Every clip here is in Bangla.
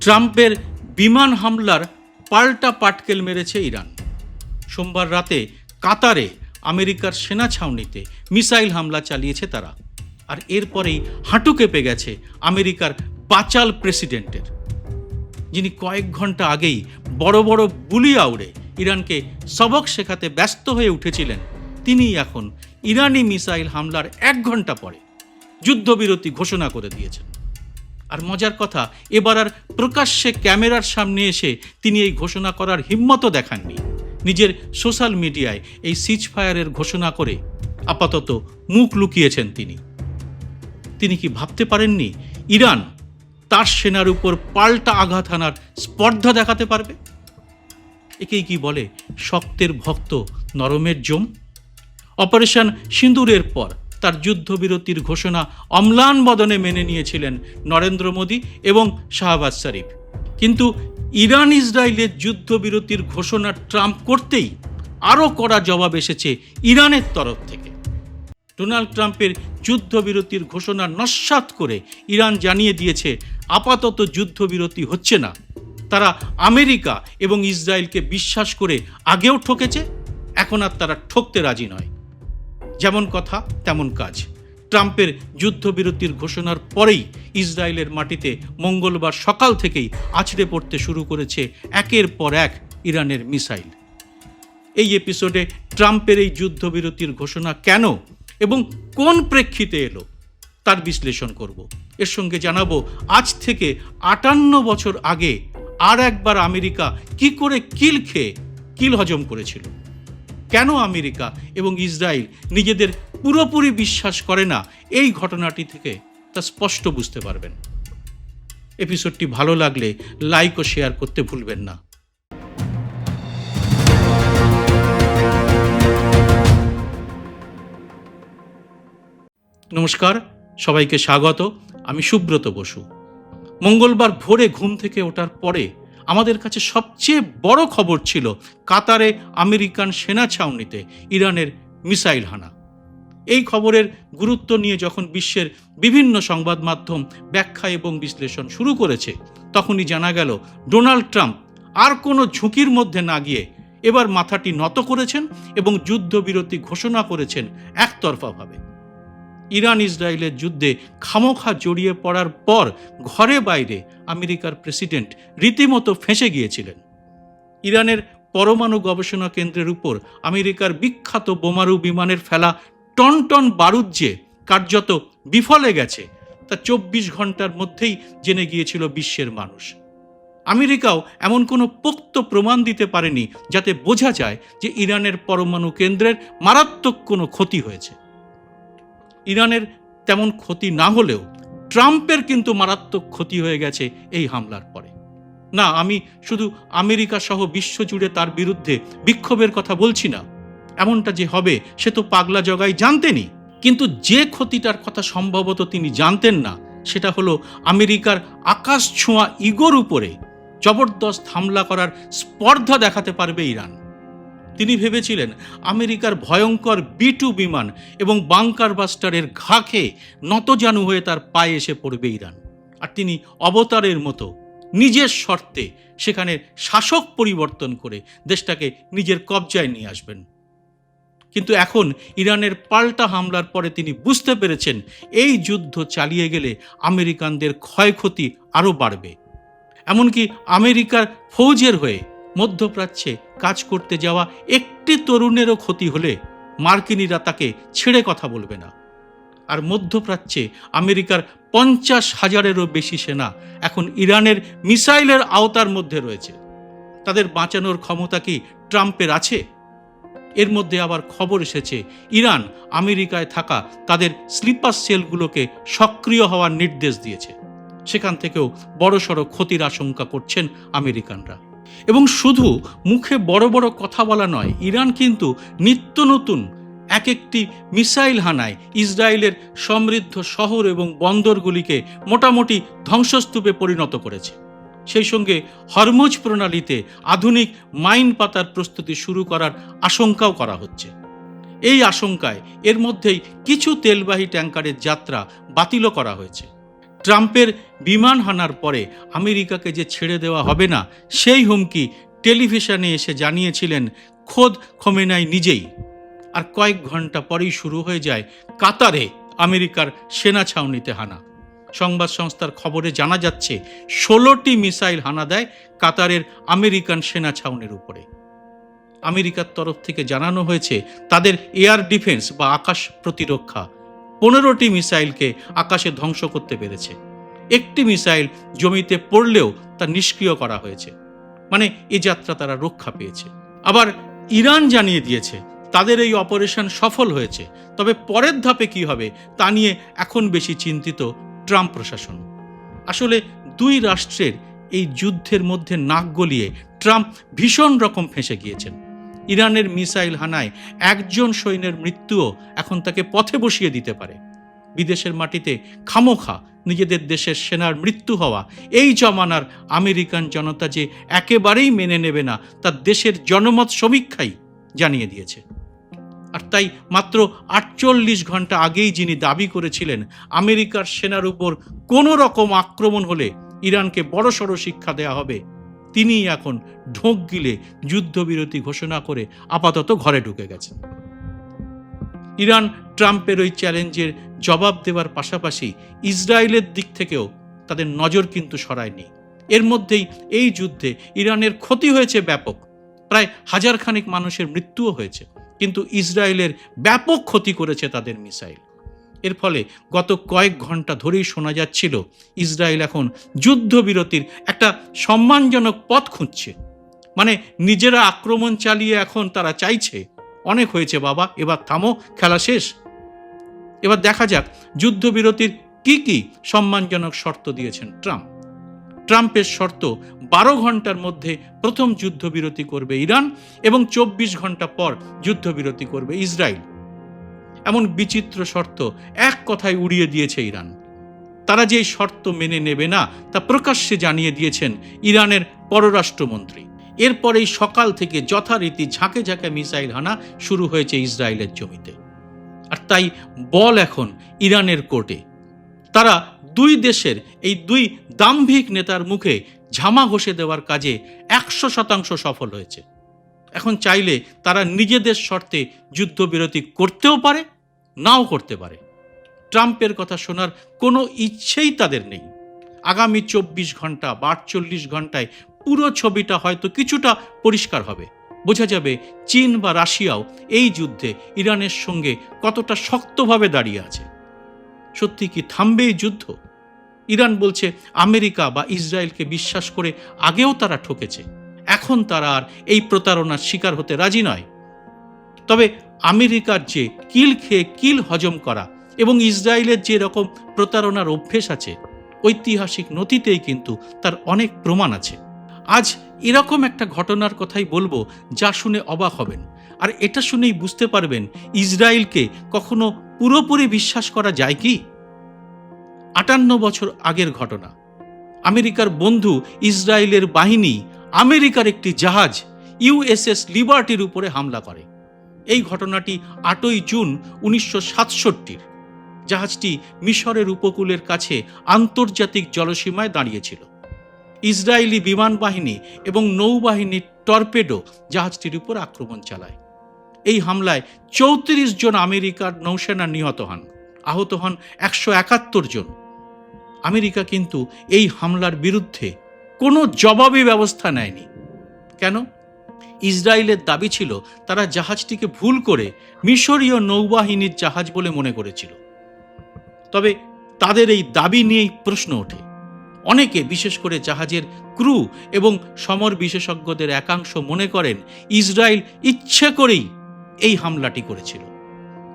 ট্রাম্পের বিমান হামলার পাল্টা পাটকেল মেরেছে ইরান। সোমবার রাতে কাতারে আমেরিকার সেনা ছাউনিতে মিসাইল হামলা চালিয়েছে তারা। আর এরপরেই হাঁটু কেঁপে গেছে আমেরিকার বাচাল প্রেসিডেন্টের। যিনি কয়েক ঘণ্টা আগেই বড় বড় বুলি আউড়ে ইরানকে সবক শেখাতে ব্যস্ত হয়ে উঠেছিলেন তিনি এখন ইরানি মিসাইল হামলার এক ঘণ্টা পরে যুদ্ধবিরতি ঘোষণা করে দিয়েছেন। আর মজার কথা, এবার আর প্রকাশ্যে ক্যামেরার সামনে এসে তিনি এই ঘোষণা করার হিম্মতও দেখাননি। নিজের সোশ্যাল মিডিয়ায় এই সিজ ফায়ারের ঘোষণা করে আপাতত মুখ লুকিয়েছেন তিনি। তিনি কি ভাবতে পারেননি ইরান তার সেনার উপর পাল্টা আঘাত হানার স্পর্ধা দেখাতে পারবে? একেই কি বলে, শক্তের ভক্ত নরমের জম? অপারেশন সিন্দুরের পর তার যুদ্ধবিরতির ঘোষণা অম্লান বদনে মেনে নিয়েছিলেন নরেন্দ্র মোদী এবং শাহবাজ শরীফ। কিন্তু ইরান ইসরায়েলের যুদ্ধবিরতির ঘোষণা ট্রাম্প করতেই আরও কড়া জবাব এসেছে ইরানের তরফ থেকে। ডোনাল্ড ট্রাম্পের যুদ্ধবিরতির ঘোষণা নস্যাৎ করে ইরান জানিয়ে দিয়েছে, আপাতত যুদ্ধবিরতি হচ্ছে না। তারা আমেরিকা এবং ইসরায়েলকে বিশ্বাস করে আগেও ঠকেছে, এখন আর তারা ঠকতে রাজি নয়। যেমন কথা, তেমন কাজ। ট্রাম্পের যুদ্ধবিরতির ঘোষণার পরেই ইসরায়েলের মাটিতে মঙ্গলবার সকাল থেকেই আছড়ে পড়তে শুরু করেছে একের পর এক ইরানের মিসাইল। এই এপিসোডে ট্রাম্পের এই যুদ্ধবিরতির ঘোষণা কেন এবং কোন প্রেক্ষিতে এলো, তার বিশ্লেষণ করব। এর সঙ্গে জানাব, আজ থেকে আটান্ন বছর আগে আর একবার আমেরিকা কি করে কিল খেয়ে কিল হজম করেছিল। কেন আমেরিকা এবং ইসরায়েল নিজেদের পুরোপুরি বিশ্বাস করে না? এই ঘটনাটি থেকে তা স্পষ্ট বুঝতে পারবেন। এপিসোডটি ভালো লাগলে লাইক ও শেয়ার করতে ভুলবেন না। নমস্কার, সবাইকে স্বাগত। আমি সুব্রত বসু। মঙ্গলবার ভোরে ঘুম থেকে ওঠার পরে আমাদের কাছে সবচেয়ে বড় খবর ছিল কাতারে আমেরিকান সেনা ছাউনিতে ইরানের মিসাইল হানা। এই খবরের গুরুত্ব নিয়ে যখন বিশ্বের বিভিন্ন সংবাদ মাধ্যম ব্যাখ্যা এবং বিশ্লেষণ শুরু করেছে, তখনই জানা গেল ডোনাল্ড ট্রাম্প আর কোনো ঝুঁকির মধ্যে না গিয়ে এবার মাথাটি নত করেছেন এবং যুদ্ধবিরতি ঘোষণা করেছেন একতরফাভাবে। ইরান ইসরায়েলের যুদ্ধে খামোখা জড়িয়ে পড়ার পর ঘরে বাইরে আমেরিকার প্রেসিডেন্ট রীতিমতো ফেঁসে গিয়েছিলেন। ইরানের পরমাণু গবেষণা কেন্দ্রের উপর আমেরিকার বিখ্যাত বোমারু বিমানের ফেলা টন টন বারুদ যে কার্যত বিফলে গেছে। তা চব্বিশ ঘণ্টার মধ্যেই জেনে গিয়েছিল বিশ্বের মানুষ। আমেরিকাও এমন কোনো পোক্ত প্রমাণ দিতে পারেনি যাতে বোঝা যায় যে ইরানের পরমাণু কেন্দ্রের মারাত্মক কোনো ক্ষতি হয়েছে। ইরানের তেমন ক্ষতি না হলেও ট্রাম্পের কিন্তু মারাত্মক ক্ষতি হয়ে গেছে এই হামলার পরে। না, আমি শুধু আমেরিকা সহ বিশ্বজুড়ে তার বিরুদ্ধে বিক্ষোভের কথা বলছি না। এমনটা যে হবে, সে তো পাগলা জগাই জানতেনি। কিন্তু যে ক্ষতিটার কথা সম্ভবত তিনি জানতেন না, সেটা হলো আমেরিকার আকাশ ছোঁয়া ইগোর উপরে জবরদস্ত হামলা করার স্পর্ধা দেখাতে পারবে ইরান। তিনি ভেবেছিলেন আমেরিকার ভয়ঙ্কর বিটু বিমান এবং বাংকার বাস্টারের ঘা খেয়ে নতজানু হয়ে তার পায়ে এসে পড়বে ইরান। আর তিনি অবতারের মতো নিজের শর্তে সেখানে শাসক পরিবর্তন করে দেশটাকে নিজের কবজায় নিয়ে আসবেন। কিন্তু এখন ইরানের পাল্টা হামলার পরে তিনি বুঝতে পেরেছেন এই যুদ্ধ চালিয়ে গেলে আমেরিকানদের ক্ষয়ক্ষতি আরও বাড়বে। এমনকি আমেরিকার ফৌজের হয়ে মধ্যপ্রাচ্যে কাজ করতে যাওয়া একটি তরুণেরও ক্ষতি হলে মার্কিনীরা তাকে ছেড়ে কথা বলবে না। আর মধ্যপ্রাচ্যে আমেরিকার পঞ্চাশ হাজারেরও বেশি সেনা এখন ইরানের মিসাইলের আওতার মধ্যে রয়েছে। তাদের বাঁচানোর ক্ষমতা কি ট্রাম্পের আছে? এর মধ্যে আবার খবর এসেছে, ইরান আমেরিকায় থাকা তাদের স্লিপার সেলগুলোকে সক্রিয় হওয়ার নির্দেশ দিয়েছে। সেখান থেকেও বড়সড় ক্ষতির আশঙ্কা করছেন আমেরিকানরা। এবং শুধু মুখে বড় বড় কথা বলা নয়, ইরান কিন্তু নিত্য নতুন এক একটি মিসাইল হানায় ইসরায়েলের সমৃদ্ধ শহর এবং বন্দরগুলিকে মোটামুটি ধ্বংসস্তূপে পরিণত করেছে। সেই সঙ্গে হরমুজ প্রণালীতে আধুনিক মাইন পাতার প্রস্তুতি শুরু করার আশঙ্কাও করা হচ্ছে। এই আশঙ্কায় এর মধ্যেই কিছু তেলবাহী ট্যাঙ্কারের যাত্রা বাতিলও করা হয়েছে। ট্রাম্পের বিমান হানার পরে আমেরিকাকে যে ছেড়ে দেওয়া হবে না, সেই হুমকি টেলিভিশনে এসে জানিয়েছিলেন খোদ খোমেনাই নিজেই। আর কয়েক ঘণ্টা পরেই শুরু হয়ে যায় কাতারে আমেরিকার সেনা ছাউনিতে হানা। সংবাদ সংস্থার খবরে জানা যাচ্ছে, ষোলোটি মিসাইল হানা দেয় কাতারের আমেরিকান সেনা ছাউনির উপরে। আমেরিকার তরফ থেকে জানানো হয়েছে, তাদের এয়ার ডিফেন্স বা আকাশ প্রতিরক্ষা পনেরোটি মিসাইলকে আকাশে ধ্বংস করতে পেরেছে। একটি মিসাইল জমিতে পড়লেও তা নিষ্ক্রিয় করা হয়েছে। মানে এ যাত্রা তারা রক্ষা পেয়েছে। আবার ইরান জানিয়ে দিয়েছে, তাদের এই অপারেশন সফল হয়েছে। তবে পরের ধাপে কি হবে, তা নিয়ে এখন বেশি চিন্তিত ট্রাম্প প্রশাসন। আসলে দুই রাষ্ট্রের এই যুদ্ধের মধ্যে নাক গলিয়ে ট্রাম্প ভীষণ রকম ফেঁসে গিয়েছেন। ইরানের মিসাইল হানায় একজন সৈন্যের মৃত্যুও এখন তাকে পথে বসিয়ে দিতে পারে। বিদেশের মাটিতে খামোখা নিজেদের দেশের সেনার মৃত্যু হওয়া, এই জমানার আমেরিকান জনতা যে একেবারেই মেনে নেবে না তার দেশের জনমত সমীক্ষাই জানিয়ে দিয়েছে। আর তাই মাত্র আটচল্লিশ ঘণ্টা আগেই যিনি দাবি করেছিলেন, আমেরিকার সেনার উপর কোনো রকম আক্রমণ হলে ইরানকে বড়সড় শিক্ষা দেয়া হবে তিনি এখন ঢোক গিলে যুদ্ধবিরতি ঘোষণা করে আপাতত ঘরে ঢুকে গেছেন। ইরান ট্রাম্পের ওই চ্যালেঞ্জের জবাব দেওয়ার পাশাপাশি ইসরায়েলের দিক থেকেও তাদের নজর কিন্তু সরায়নি। এর মধ্যেই এই যুদ্ধে ইরানের ক্ষতি হয়েছে ব্যাপক, প্রায় হাজার খানিক মানুষের মৃত্যুও হয়েছে, কিন্তু ইসরায়েলের ব্যাপক ক্ষতি করেছে তাদের মিসাইল। এর ফলে গত কয়েক ঘণ্টা ধরেই শোনা যাচ্ছিল, ইসরায়েল এখন যুদ্ধবিরতির একটা সম্মানজনক পথ খুঁজছে। মানে নিজেরা আক্রমণ চালিয়ে এখন তারা চাইছে। অনেক হয়েছে বাবা, এবার থামো, খেলা শেষ। এবার দেখা যাক যুদ্ধবিরতির কি কি সম্মানজনক শর্ত দিয়েছেন ট্রাম্প। ট্রাম্পের শর্ত, বারো ঘণ্টার মধ্যে প্রথম যুদ্ধবিরতি করবে ইরান এবং চব্বিশ ঘণ্টা পর যুদ্ধবিরতি করবে ইসরায়েল। এমন বিচিত্র শর্ত এক কথায় উড়িয়ে দিয়েছে ইরান। তারা যে শর্ত মেনে নেবে না, তা প্রকাশ্যে জানিয়ে দিয়েছেন ইরানের পররাষ্ট্রমন্ত্রী। এরপরেই সকাল থেকে যথারীতি ঝাঁকে ঝাঁকে মিসাইল হানা শুরু হয়েছে ইসরায়েলের জমিতে। আর তাই বল এখন ইরানের কোর্টে। তারা দুই দেশের এই দুই দাম্ভিক নেতার মুখে ঝামা ঘষে দেওয়ার কাজে একশো শতাংশ সফল হয়েছে। এখন চাইলে তারা নিজেদের শর্তে যুদ্ধবিরতি করতেও পারে, নাও করতে পারে। ট্রাম্পের কথা শোনার কোনো ইচ্ছেই তাদের নেই। আগামী চব্বিশ ঘণ্টা বা আটচল্লিশ ঘন্টায় পুরো ছবিটা হয়তো কিছুটা পরিষ্কার হবে। বোঝা যাবে চীন বা রাশিয়াও এই যুদ্ধে ইরানের সঙ্গে কতটা শক্তভাবে দাঁড়িয়ে আছে। সত্যি কি থামবে এই যুদ্ধ? ইরান বলছে আমেরিকা বা ইসরায়েলকে বিশ্বাস করে আগেও তারা ঠকেছে। এখন তারা আর এই প্রতারণার শিকার হতে রাজি নয়। তবে আমেরিকার যে কিল খেয়ে কিল হজম করা এবং ইসরায়েলের যে রকম প্রতারণার অভ্যেস আছে, ঐতিহাসিক নথিতেই কিন্তু তার অনেক প্রমাণ আছে। আজ এরকম একটা ঘটনার কথাই বলব যা শুনে অবাক হবেন। আর এটা শুনেই বুঝতে পারবেন ইসরায়েলকে কখনো পুরোপুরি বিশ্বাস করা যায় কি? আটান্ন বছর আগের ঘটনা। আমেরিকার বন্ধু ইসরায়েলের বাহিনী আমেরিকার একটি জাহাজ ইউএসএস লিবার্টির উপরে হামলা করে। এই ঘটনাটি আটই জুন উনিশশো সাতষট্টির। জাহাজটি মিশরের উপকূলের কাছে আন্তর্জাতিক জলসীমায় দাঁড়িয়েছিল। ইসরায়েলি বিমান বাহিনী এবং নৌবাহিনীর টর্পেডো জাহাজটির উপর আক্রমণ চালায়। এই হামলায় চৌত্রিশ জন আমেরিকার নৌসেনা নিহত হন। আহত হন একশো একাত্তর জন। আমেরিকা কিন্তু এই হামলার বিরুদ্ধে কোনো জবাবি ব্যবস্থা নেয়নি। কেন? ইসরায়েলের দাবি ছিল, তারা জাহাজটিকে ভুল করে মিশরীয় নৌবাহিনীর জাহাজ বলে মনে করেছিল। তবে তাদের এই দাবি নিয়েই প্রশ্ন ওঠে। অনেকে, বিশেষ করে জাহাজের ক্রু এবং সমর বিশেষজ্ঞদের একাংশ মনে করেন, ইসরায়েল ইচ্ছে করেই এই হামলাটি করেছিল।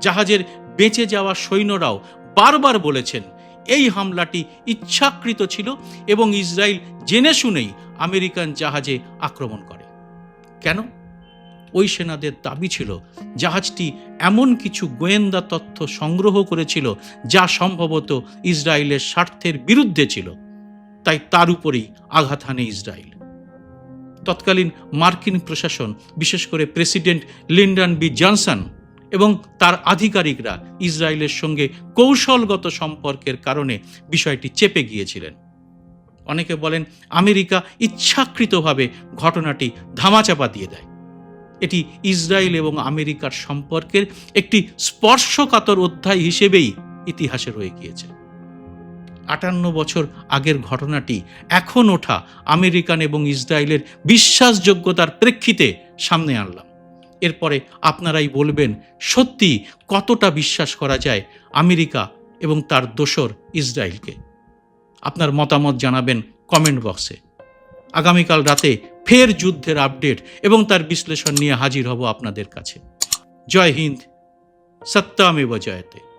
জাহাজের বেঁচে যাওয়া সৈন্যরাও বারবার বলেছেন এই হামলাটি ইচ্ছাকৃত ছিল এবং ইসরায়েল জেনে শুনেই আমেরিকান জাহাজে আক্রমণ করে। কেন? ওই সেনাদের দাবি ছিল, জাহাজটি এমন কিছু গোয়েন্দা তথ্য সংগ্রহ করেছিল যা সম্ভবত ইসরায়েলের স্বার্থের বিরুদ্ধে ছিল। তাই তার উপরেই আঘাত হানে ইসরায়েল। তৎকালীন মার্কিন প্রশাসন, বিশেষ করে প্রেসিডেন্ট লিন্ডন বি জনসন এবং তার আধিকারিকরা ইসরায়েলের সঙ্গে কৌশলগত সম্পর্কের কারণে বিষয়টি চেপে গিয়েছিলেন। অনেকে বলেন, আমেরিকা ইচ্ছাকৃতভাবে ঘটনাটি ধামাচাপা দিয়ে দেয়। এটি ইসরায়েল এবং আমেরিকার সম্পর্কের একটি স্পর্শকাতর অধ্যায় হিসেবেই ইতিহাসে রয়ে গিয়েছে। আটান্ন বছর আগের ঘটনাটি এখন ওঠা আমেরিকান এবং ইসরায়েলের বিশ্বাসযোগ্যতার প্রেক্ষিতে সামনে আনলাম। এরপরে আপনারাই বলবেন, সত্যি কতটা বিশ্বাস করা যায় আমেরিকা এবং তার দোসর ইসরায়েলকে? আপনার মতামত জানাবেন কমেন্ট বক্সে। আগামীকাল রাতে ফের যুদ্ধের আপডেট এবং তার বিশ্লেষণ নিয়ে হাজির হব আপনাদের কাছে। জয় হিন্দ, সত্যামেব জয়তে।